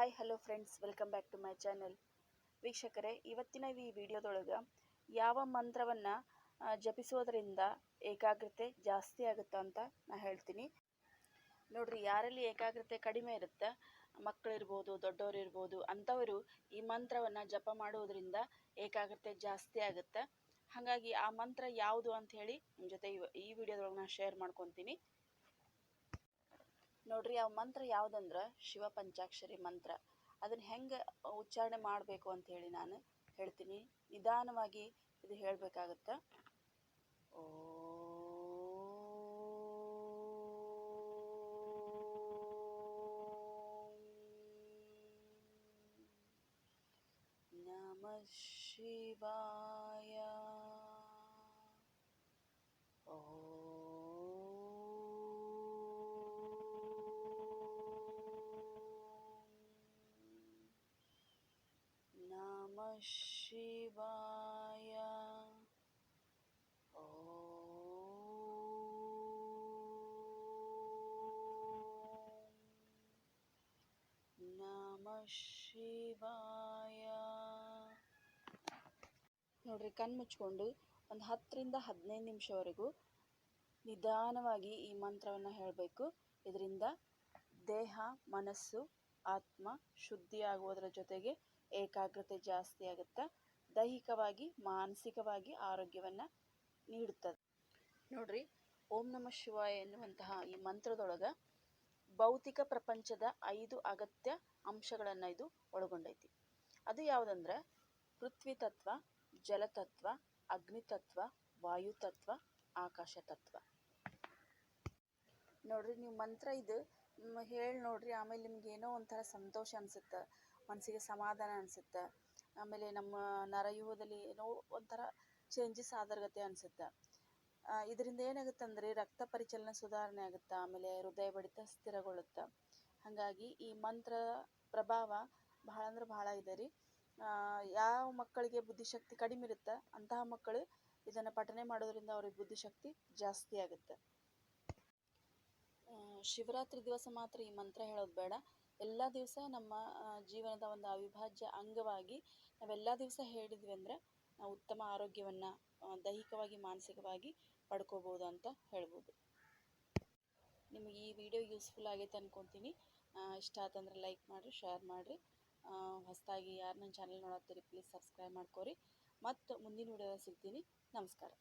Hi hello friends welcome back to my channel ವೀಕ್ಷಕರೇ, ಇವತ್ತಿನ ಈ ವಿಡಿಯೋದೊಳಗೆ ಯಾವ ಮಂತ್ರವನ್ನು ಜಪಿಸೋದ್ರಿಂದ ಏಕಾಗ್ರತೆ ಜಾಸ್ತಿ ಆಗುತ್ತೆ ಅಂತ ನಾ ಹೇಳ್ತೀನಿ. ನೋಡ್ರಿ, ಯಾರಲ್ಲಿ ಏಕಾಗ್ರತೆ ಕಡಿಮೆ ಇರುತ್ತೆ? ಮಕ್ಕಳಿರ್ಬೋದು ದೊಡ್ಡವರು ಇರ್ಬೋದು ಅಂಥವರು ಈ ಮಂತ್ರವನ್ನು ಜಪ ಮಾಡೋದ್ರಿಂದ ಏಕಾಗ್ರತೆ ಜಾಸ್ತಿ ಆಗುತ್ತೆ? ಹಾಗಾಗಿ ಆ ಮಂತ್ರ ಯಾವುದು ಅಂತ ಹೇಳಿ ನಿಮ್ಮ ಜೊತೆ ಈ ವಿಡಿಯೋದೊಳಗೆ ನಾನು ಶೇರ್ ಮಾಡ್ಕೊತೀನಿ. ನೋಡ್ರಿ, ಆ ಮಂತ್ರ ಯಾವುದಂದ್ರೆ? ಶಿವ ಪಂಚಾಕ್ಷರಿ ಮಂತ್ರ. ಅದನ್ನ ಹೆಂಗೆ ಉಚ್ಚಾರಣೆ ಮಾಡಬೇಕು ಅಂತ ಹೇಳಿ ನಾನು ಹೇಳ್ತೀನಿ. ನಿಧಾನವಾಗಿ ಇದು ಹೇಳಬೇಕಾಗತ್ತೆ. ನಮ ಶಿವಾಯ. ನೋಡ್ರಿ ಕಣ್ಣು ಮುಚ್ಕೊಂಡು ಒಂದು ಹತ್ತರಿಂದ ಹದಿನೈದು ನಿಮಿಷವರೆಗೂ ನಿಧಾನವಾಗಿ ಈ ಮಂತ್ರವನ್ನು ಹೇಳಬೇಕು. ಇದರಿಂದ ದೇಹ, ಮನಸ್ಸು, ಆತ್ಮ ಶುದ್ಧಿ ಆಗುವುದರ ಜೊತೆಗೆ ಏಕಾಗ್ರತೆ ಜಾಸ್ತಿ ಆಗುತ್ತೆ ದೈಹಿಕವಾಗಿ, ಮಾನಸಿಕವಾಗಿ ಆರೋಗ್ಯವನ್ನು ನೀಡುತ್ತದೆ. ನೋಡ್ರಿ, ಓಂ ನಮಃ ಶಿವಾಯ ಎನ್ನುವಂತಹ ಈ ಮಂತ್ರದೊಳಗೆ ಭೌತಿಕ ಪ್ರಪಂಚದ ಐದು ಅಗತ್ಯ ಅಂಶಗಳನ್ನು ಇದು ಒಳಗೊಂಡೈತಿ. ಅದು ಯಾವುದಂದ್ರೆ ಪೃಥ್ವಿ ತತ್ವ ಜಲತತ್ವ ಅಗ್ನಿತತ್ವ ವಾಯುತತ್ವ ಆಕಾಶ ತತ್ವ. ನೋಡ್ರಿ, ನೀವು ಮಂತ್ರ ಇದು ಹೇಳಿ ನೋಡ್ರಿ, ಆಮೇಲೆ ನಿಮ್ಗೆ ಏನೋ ಒಂಥರ ಸಂತೋಷ ಅನಿಸುತ್ತೆ ಮನಸ್ಸಿಗೆ ಸಮಾಧಾನ ಅನಿಸುತ್ತೆ ಆಮೇಲೆ ನಮ್ಮ ನರವ್ಯೂಹದಲ್ಲಿ ಏನೋ ಒಂಥರ ಚೇಂಜಸ್ ಆದರ್ಗತೆ ಅನಿಸುತ್ತೆ. ಇದರಿಂದ ಏನಾಗುತ್ತೆ ಅಂದರೆ ರಕ್ತ ಪರಿಚಲನೆ ಸುಧಾರಣೆ ಆಗುತ್ತೆ, ಆಮೇಲೆ ಹೃದಯ ಬಡಿತ ಸ್ಥಿರಗೊಳ್ಳುತ್ತೆ. ಹಾಗಾಗಿ ಈ ಮಂತ್ರ ಪ್ರಭಾವ ಬಹಳ ಅಂದ್ರೆ ಬಹಳ ಇದೆ ರೀ. ಯಾವ ಮಕ್ಕಳಿಗೆ ಬುದ್ಧಿಶಕ್ತಿ ಕಡಿಮೆ ಇರುತ್ತೆ ಅಂತಹ ಮಕ್ಕಳು ಇದನ್ನ ಪಠನೆ ಮಾಡೋದ್ರಿಂದ ಅವ್ರಿಗೆ ಬುದ್ಧಿಶಕ್ತಿ ಜಾಸ್ತಿ ಆಗುತ್ತೆ. ಶಿವರಾತ್ರಿ ದಿವಸ ಮಾತ್ರ ಈ ಮಂತ್ರ ಹೇಳೋದು ಬೇಡ. ಎಲ್ಲ ದಿವಸ ನಮ್ಮ ಜೀವನದ ಒಂದು ಅವಿಭಾಜ್ಯ ಅಂಗವಾಗಿ ನಾವೆಲ್ಲ ದಿವಸ ಹೇಳಿದ್ವಿ ಅಂದರೆ ನಾವು ಉತ್ತಮ ಆರೋಗ್ಯವನ್ನು ದೈಹಿಕವಾಗಿ, ಮಾನಸಿಕವಾಗಿ ಪಡ್ಕೋಬೋದು ಅಂತ ಹೇಳ್ಬೋದು. ನಿಮಗೆ ಈ ವಿಡಿಯೋ ಯೂಸ್ಫುಲ್ ಆಗೈತೆ ಅಂದ್ಕೊತೀನಿ ಇಷ್ಟ ಆತಂದ್ರೆ ಲೈಕ್ ಮಾಡಿರಿ ಶೇರ್ ಮಾಡಿರಿ. ಹೊಸದಾಗಿ ಯಾರು ನನ್ನ ಚಾನಲ್ ನೋಡತ್ತೀರಿ ಪ್ಲೀಸ್ ಸಬ್ಸ್ಕ್ರೈಬ್ ಮಾಡ್ಕೊರಿ. ಮತ್ತು ಮುಂದಿನ ವಿಡಿಯೋ ಸಿಗ್ತೀನಿ. ನಮಸ್ಕಾರ.